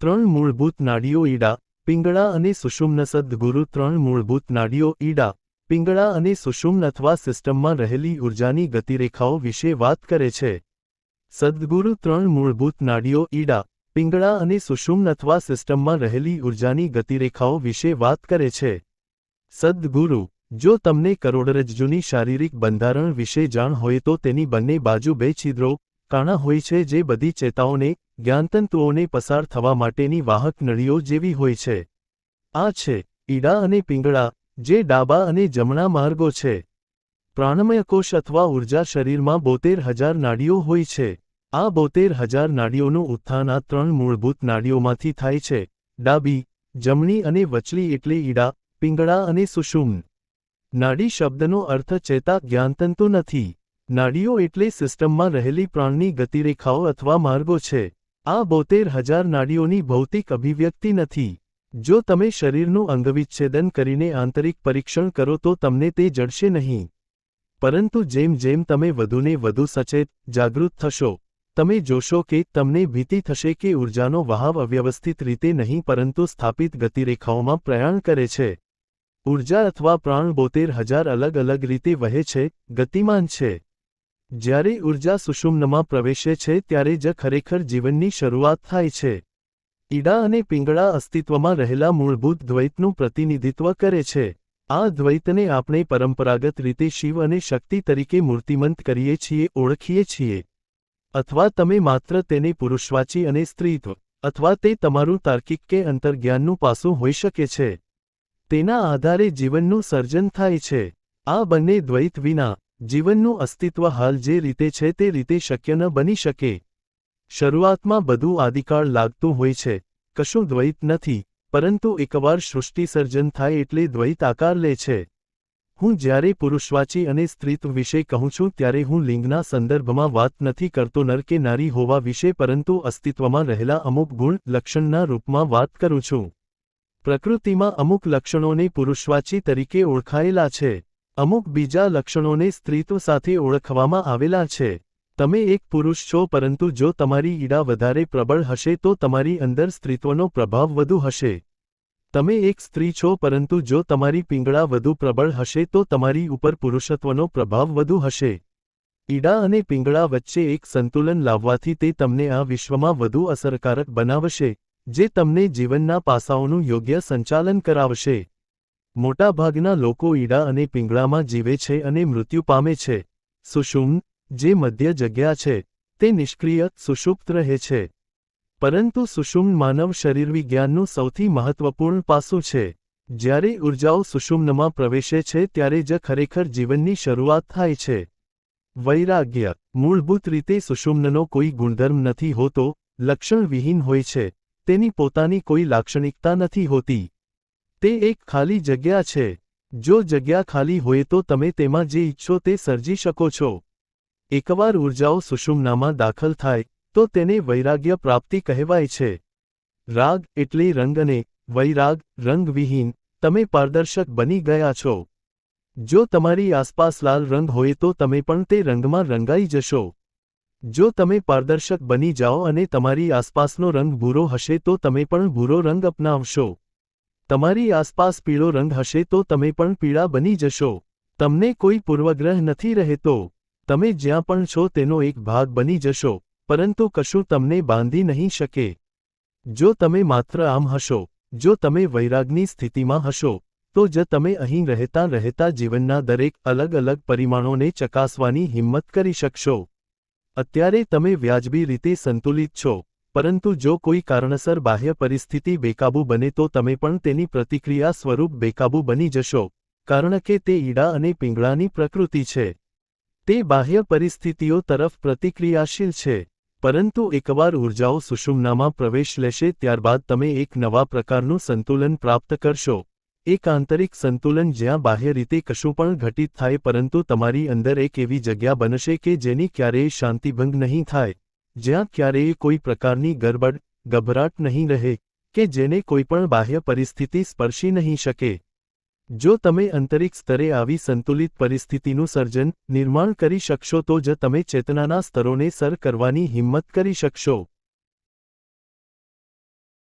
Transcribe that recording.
ત્રણ મૂળભૂત નાડીઓ ઈડા, પિંગળા અને સુષુમ્ન સદ્ગુરુ ત્રણ મૂળભૂત નાડીઓ ઈડા, પિંગળા અને સુષુમ્ન અથવા સિસ્ટમમાં રહેલી ઊર્જાની ગતિરેખાઓ વિશે વાત કરે છે. સદ્ગુરુ ત્રણ મૂળભૂત નાડીઓ ઈડા, પિંગળા અને સુષુમ્ન અથવા સિસ્ટમમાં રહેલી ઊર્જાની ગતિરેખાઓ વિશે વાત કરે છે. સદ્ગુરુ, જો તમને કરોડરજ્જુની શારીરિક બંધારણ વિશે જાણ હોય તો તેની બંને બાજુ બે છિદ્રો કાણા હોય છે જે બધી ચેતાઓને, જ્ઞાનતંતુઓને પસાર થવા માટેની વાહક નળીઓ જેવી હોય છે. આ છે, ઈડા અને પિંગળા, જે ડાબા અને જમણા માર્ગો છે. પ્રાણમય કોષ અથવા ઊર્જા શરીરમાં બોતેર હજાર નાડીઓ હોય છે. આ બોતેર હજાર નાડીઓનું ઉત્થાન આ ત્રણ મૂળભૂત નાડીઓમાંથી થાય છે. ડાબી, જમણી અને વચલી એટલે ઈડા, પિંગળા અને સુષુમ્ન નાડી શબ્દનો અર્થ ચેતા, જ્ઞાનતંતુ નથી. નાડીઓ એટલે સિસ્ટમમાં રહેલી પ્રાણની ગતિરેખાઓ અથવા માર્ગો છે. આ બોતેર હજાર નાડીઓની ભૌતિક અભિવ્યક્તિ નથી. જો તમે શરીરનું અંગવિચ્છેદન કરીને આંતરિક પરીક્ષણ કરો તો તમને તે જડશે નહીં. પરંતુ જેમ જેમ તમે વધુને વધુ સચેત, જાગૃત થશો, તમે જોશો કે તમને ભીતિ થશે કે ઊર્જાનો વહાવ અવ્યવસ્થિત રીતે નહીં પરંતુ સ્થાપિત ગતિરેખાઓમાં પ્રયાણ કરે છે. ઊર્જા અથવા પ્રાણ બોતેર હજાર અલગ અલગ રીતે વહે છે, ગતિમાન છે. જ્યારે ઊર્જા સુષુમ્નમાં પ્રવેશે છે ત્યારે જ ખરેખર જીવનની શરૂઆત થાય છે. ઈડા અને પિંગળા અસ્તિત્વમાં રહેલા મૂળભૂત દ્વૈતનું પ્રતિનિધિત્વ કરે છે. આ દ્વૈતને આપણે પરંપરાગત રીતે શિવ અને શક્તિ તરીકે મૂર્તિમંત કરીએ છીએ, ઓળખીએ છીએ. અથવા તમે માત્ર તેને પુરુષવાચી અને સ્ત્રીત્વ, અથવા તે તમારું તાર્કિક કે અંતર્જ્ઞાનનું પાસું હોઈ શકે છે. તેના આધારે જીવનનું સર્જન થાય છે. આ બંને દ્વૈત વિના જીવનનું અસ્તિત્વ હાલ જે રીતે છે તે રીતે શક્ય ન બની શકે. શરૂઆતમાં બધું આદિકાળ લાગતું હોય છે. કશું દ્વૈત નથી, પરંતુ એકવાર સર્જન થાય એટલે દ્વૈત આકાર લે છે. હું જ્યારે પુરુષવાચી અને સ્ત્રીત્વ વિશે કહું છું ત્યારે હું લિંગના સંદર્ભમાં વાત નથી કરતો નર કે નારી હોવા વિશે પરંતુ અસ્તિત્વમાં રહેલા અમુક ગુણ લક્ષણના રૂપમાં વાત કરું છું. પ્રકૃતિમાં અમુક લક્ષણોને પુરુષવાચી તરીકે ઓળખાયેલા છે. અમુક બીજા લક્ષણોને સ્ત્રીત્વ સાથે ઓળખવામાં આવેલા છે. તમે એક પુરુષ છો પરંતુ જો તમારી ઈડા વધારે પ્રબળ હશે તો તમારી અંદર સ્ત્રીત્વનો પ્રભાવ વધુ હશે. તમે એક સ્ત્રી છો પરંતુ જો તમારી પિંગળા વધુ પ્રબળ હશે તો તમારી ઉપર પુરુષત્વનો પ્રભાવ વધુ હશે. ઈડા અને પિંગળા વચ્ચે એક સંતુલન લાવવાથી તે તમને આ વિશ્વમાં વધુ અસરકારક બનાવશે, જે તમને જીવનના પાસાઓનું યોગ્ય સંચાલન કરાવશે. મોટાભાગના લોકો ઈડા અને પિંગળામાં જીવે છે અને મૃત્યુ પામે છે. સુષુમ્ન જે મધ્ય જગ્યા છે, તે નિષ્ક્રિય, સુષુપ્ત રહે છે. પરંતુ સુષુમ્ન માનવ શરીરવિજ્ઞાનનું સૌથી મહત્વપૂર્ણ પાસું છે. જ્યારે ઊર્જાઓ સુષુમ્નમાં પ્રવેશે છે ત્યારે જ ખરેખર જીવનની શરૂઆત થાય છે. વૈરાગ્ય, મૂળભૂત રીતે સુષુમ્નનો કોઈ ગુણધર્મ નથી હોતો, લક્ષણવિહીન હોય છે. તેની પોતાની કોઈ લાક્ષણિકતા નથી હોતી. તે એક ખાલી જગ્યા છે. જો જગ્યા ખાલી હોય તો તમે તેમાં જે ઈચ્છો તે સર્જી શકો છો. એકવાર ઊર્જાઓ સુષુમનામાં દાખલ થાય, તો તેને વૈરાગ્ય પ્રાપ્તિ કહેવાય છે. રાગ એટલે રંગ અને વૈરાગ, રંગવિહીન, તમે પારદર્શક બની ગયા છો. જો તમારી આસપાસ લાલ રંગ હોય તો તમે પણ તે રંગમાં રંગાઈ જશો. જો તમે પારદર્શક બની જાઓ અને તમારી આસપાસનો રંગ ભૂરો હશે તો તમે પણ ભૂરો રંગ અપનાવશો. તમારી આસપાસ પીળો રંગ હશે તો તમે પણ પીળા બની જશો. તમને કોઈ પૂર્વગ્રહ નથી રહેતો. તમે જ્યાં પણ છો તેનો એક ભાગ બની જશો, પરંતુ કશું તમને બાંધી નહીં શકે. જો તમે માત્ર આમ હશો, જો તમે વૈરાગની સ્થિતિમાં હશો, તો જ તમે અહીં રહેતા રહેતા જીવનના દરેક અલગ અલગ પરિમાણોને ચકાસવાની હિંમત કરી શકશો. અત્યારે તમે વ્યાજબી રીતે સંતુલિત છો. પરંતુ જો કોઈ કારણસર બાહ્ય પરિસ્થિતિ બેકાબૂ બને તો તમે પણ તેની પ્રતિક્રિયા સ્વરૂપ બેકાબૂ બની જશો, કારણ કે તે ઈડા અને પીંગળાની પ્રકૃતિ છે. તે બાહ્ય પરિસ્થિતિઓ તરફ પ્રતિક્રિયાશીલ છે, પરંતુ એકવાર ઊર્જાઓ સુષુમ્નામાં પ્રવેશ લેશે ત્યારબાદ તમે એક નવા પ્રકારનું સંતુલન પ્રાપ્ત કરશો. એક આંતરિક સંતુલન જ્યાં બાહ્ય રીતે કશું પણ ઘટિત થાય પરંતુ તમારી અંદર એક એવી જગ્યા બનશે કે જેની ક્યારેય શાંતિભંગ નહીં થાય. જ્યાં ક્યારેય કોઈ પ્રકારની ગરબડ, ગભરાટ નહીં રહે કે જેને કોઈપણ બાહ્ય પરિસ્થિતિ સ્પર્શી નહીં શકે. જો તમે આંતરિક સ્તરે આવી સંતુલિત પરિસ્થિતિનું સર્જન, નિર્માણ કરી શકશો તો જ તમે ચેતનાના સ્તરોને સર કરવાની હિંમત કરી શકશો.